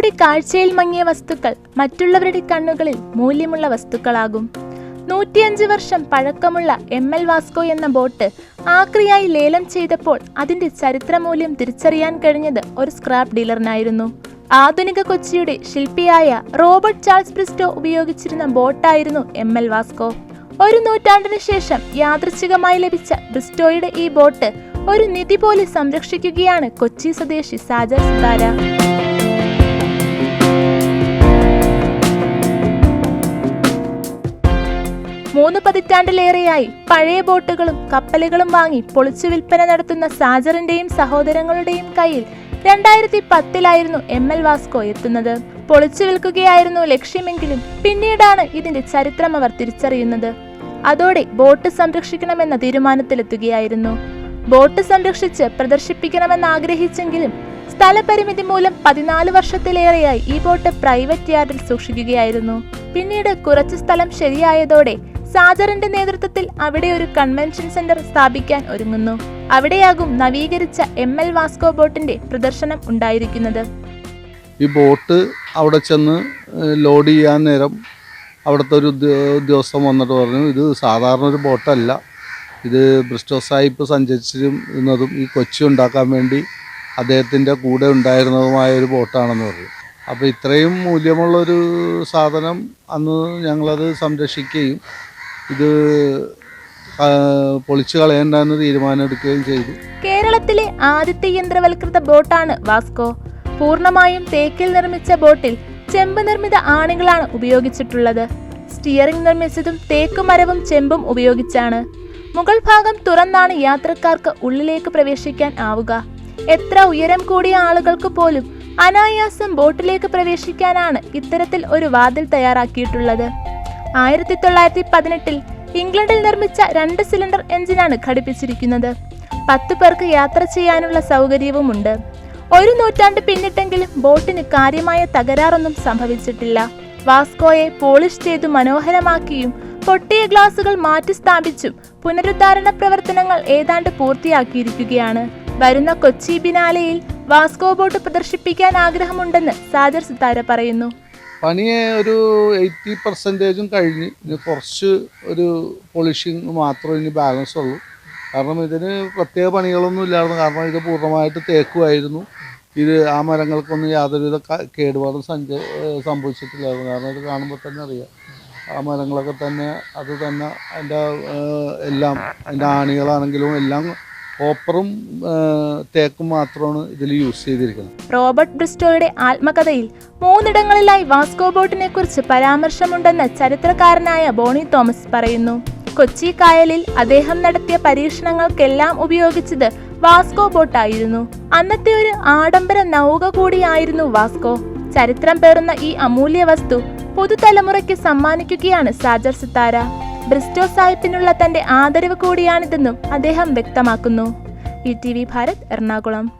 നമ്മുടെ കാഴ്ചയിൽ മങ്ങിയ വസ്തുക്കൾ മറ്റുള്ളവരുടെ കണ്ണുകളിൽ മൂല്യമുള്ള വസ്തുക്കളാകും. നൂറ്റിയഞ്ച് വർഷം പഴക്കമുള്ള എം എൽ വാസ്കോ എന്ന ബോട്ട് ആക്രിയായി ലേലം ചെയ്തപ്പോൾ അതിന്റെ ചരിത്രമൂല്യം തിരിച്ചറിയാൻ കഴിഞ്ഞത് ഒരു സ്ക്രാപ്പ് ഡീലറിനായിരുന്നു. ആധുനിക കൊച്ചിയുടെ ശില്പിയായ റോബർട്ട് ചാൾസ് ബ്രിസ്റ്റോ ഉപയോഗിച്ചിരുന്ന ബോട്ടായിരുന്നു എം എൽ വാസ്കോ. ഒരു നൂറ്റാണ്ടിന് ശേഷം യാദൃച്ഛികമായി ലഭിച്ച ബ്രിസ്റ്റോയുടെ ഈ ബോട്ട് ഒരു നിധി പോലെ സംരക്ഷിക്കുകയാണ് കൊച്ചി സ്വദേശി സാജ സിതാര. മൂന്ന് പതിറ്റാണ്ടിലേറെയായി പഴയ ബോട്ടുകളും കപ്പലുകളും വാങ്ങി പൊളിച്ചു വിൽപ്പന നടത്തുന്ന സാജറിന്റെയും സഹോദരങ്ങളുടെയും കയ്യിൽ രണ്ടായിരത്തി പത്തിലായിരുന്നു എം എൽ വാസ്കോ എത്തുന്നത്. പൊളിച്ചു വിൽക്കുകയായിരുന്നു ലക്ഷ്യമെങ്കിലും പിന്നീടാണ് ഇതിന്റെ ചരിത്രം അവർ തിരിച്ചറിയുന്നത്. അതോടെ ബോട്ട് സംരക്ഷിക്കണമെന്ന തീരുമാനത്തിലെത്തുകയായിരുന്നു. ബോട്ട് സംരക്ഷിച്ച് പ്രദർശിപ്പിക്കണമെന്ന് ആഗ്രഹിച്ചെങ്കിലും സ്ഥലപരിമിതി മൂലം പതിനാല് വർഷത്തിലേറെയായി ഈ ബോട്ട് പ്രൈവറ്റ് യാർഡിൽ സൂക്ഷിക്കുകയായിരുന്നു. പിന്നീട് കുറച്ച് സ്ഥലം ശരിയായതോടെ സാജറിന്റെ നേതൃത്വത്തിൽ അവിടെ ഒരു കൺവെൻഷൻ സെന്റർ സ്ഥാപിക്കാൻ ഒരുങ്ങുന്നു. അവിടെയാകും നവീകരിച്ച എം എൽ വാസ്കോ ബോട്ടിന്റെ പ്രദർശനം ഉണ്ടായിരിക്കുന്നത്. ഈ ബോട്ട് അവിടെ ചെന്ന് ലോഡ് ചെയ്യാൻ നേരം അവിടുത്തെ ഒരു ഉദ്യോഗസ്ഥം വന്നിട്ട് പറഞ്ഞു ഇത് സാധാരണ ഒരു ബോട്ടല്ല. ഇത് ബ്രിസ്റ്റോ സാഹിബ് സഞ്ചരിച്ചിരുന്നതും ഈ കൊച്ചി ഉണ്ടാക്കാൻ വേണ്ടി അദ്ദേഹത്തിന്റെ കൂടെ ഉണ്ടായിരുന്നതുമായ ഒരു ബോട്ടാണെന്ന് പറഞ്ഞു. അപ്പോൾ ഇത്രയും മൂല്യമുള്ളൊരു സാധനം അന്ന് ഞങ്ങളത് സംരക്ഷിക്കുകയും ഇത് പൊളിച്ചു കളയണ്ടെന്ന് തീരുമാനമെടുക്കുകയും ചെയ്തു. കേരളത്തിലെ ആദ്യത്തെ യന്ത്രവൽകൃത ബോട്ടാണ് വാസ്കോ. പൂർണമായും തേക്കിൽ നിർമ്മിച്ച ബോട്ടിൽ ചെമ്പ് നിർമ്മിത ആണികളാണ് ഉപയോഗിച്ചിട്ടുള്ളത്. സ്റ്റിയറിംഗ് നിർമ്മിച്ചതും തേക്ക് മരവും ചെമ്പും ഉപയോഗിച്ചാണ്. മുകൾ ഭാഗം തുറന്നാണ് യാത്രക്കാർക്ക് ഉള്ളിലേക്ക് പ്രവേശിക്കാൻ ആവുക. എത്ര ഉയരം കൂടിയ ആളുകൾക്ക് പോലും അനായാസം ബോട്ടിലേക്ക് പ്രവേശിക്കാനാണ് ഇത്തരത്തിൽ ഒരു വാതിൽ തയ്യാറാക്കിയിട്ടുള്ളത്. ആയിരത്തി തൊള്ളായിരത്തി പതിനെട്ടിൽ ഇംഗ്ലണ്ടിൽ നിർമ്മിച്ച രണ്ട് സിലിണ്ടർ എഞ്ചിനാണ് ഘടിപ്പിച്ചിരിക്കുന്നത്. പത്ത് പേർക്ക് യാത്ര ചെയ്യാനുള്ള സൗകര്യവുമുണ്ട്. ഒരു നൂറ്റാണ്ട് പിന്നിട്ടെങ്കിലും ബോട്ടിന് കാര്യമായ തകരാറൊന്നും സംഭവിച്ചിട്ടില്ല. വാസ്കോയെ പോളിഷ് ചെയ്തു മനോഹരമാക്കിയും പൊട്ടിയ ഗ്ലാസുകൾ മാറ്റി സ്ഥാപിച്ചും പുനരുദ്ധാരണ പ്രവർത്തനങ്ങൾ ഏതാണ്ട് പൂർത്തിയാക്കിയിരിക്കുകയാണ്. വരുന്ന കൊച്ചി ബിനാലയിൽ വാസ്കോ ബോട്ട് പ്രദർശിപ്പിക്കാൻ ആഗ്രഹമുണ്ടെന്ന് സാജർ സിത്താര പറയുന്നു. പണിയെ ഒരു എയ്റ്റി പെർസെന്റേജും കഴിഞ്ഞ് ഇനി കുറച്ച് ഒരു പോളിഷിങ് മാത്രമേ ഇനി ബാലൻസ് ഉള്ളൂ. കാരണം ഇതിന് പ്രത്യേക പണികളൊന്നും ഇല്ലായിരുന്നു. കാരണം ഇത് പൂർണമായിട്ട് തേക്കുമായിരുന്നു ഇത് ആ മരങ്ങൾക്കൊന്നും യാതൊരുവിധ കേടുപാടും സഞ്ച സംഭവിച്ചിട്ടില്ലായിരുന്നു. കാരണം ഇത് കാണുമ്പോൾ തന്നെ അറിയാം. ആ മരങ്ങളൊക്കെ തന്നെ അത് തന്നെ അതിന്റെ എല്ലാം അതിന്റെ ആണികളാണെങ്കിലും എല്ലാം കോപ്പറും തേക്കും മാത്രമാണ് ഇതിൽ യൂസ് ചെയ്തിരിക്കുന്നത്. റോബർട്ട് ബ്രിസ്റ്റോയുടെ ആത്മകഥയിൽ മൂന്നിടങ്ങളിലായി വാസ്കോ ബോട്ടിനെ കുറിച്ച് പരാമർശമുണ്ടെന്ന് ചരിത്രകാരനായ ബോണി തോമസ് പറയുന്നു. കൊച്ചി കായലിൽ അദ്ദേഹം നടത്തിയ പരീക്ഷണങ്ങൾക്കെല്ലാം ഉപയോഗിച്ചത് വാസ്കോ ബോട്ടായിരുന്നു. അന്നത്തെ ഒരു ആഡംബര നൗക കൂടിയായിരുന്നു വാസ്കോ. ചരിത്രം പേറുന്ന ഈ അമൂല്യ വസ്തു പുതുതലമുറയ്ക്ക് സമ്മാനിക്കുകയാണ് സാജർ സിത്താര. ബ്രിസ്റ്റോ സാഹിബിനുള്ള തന്റെ ആദരവ് കൂടിയാണിതെന്നും അദ്ദേഹം വ്യക്തമാക്കുന്നു. E T V Bharat Ernakulam.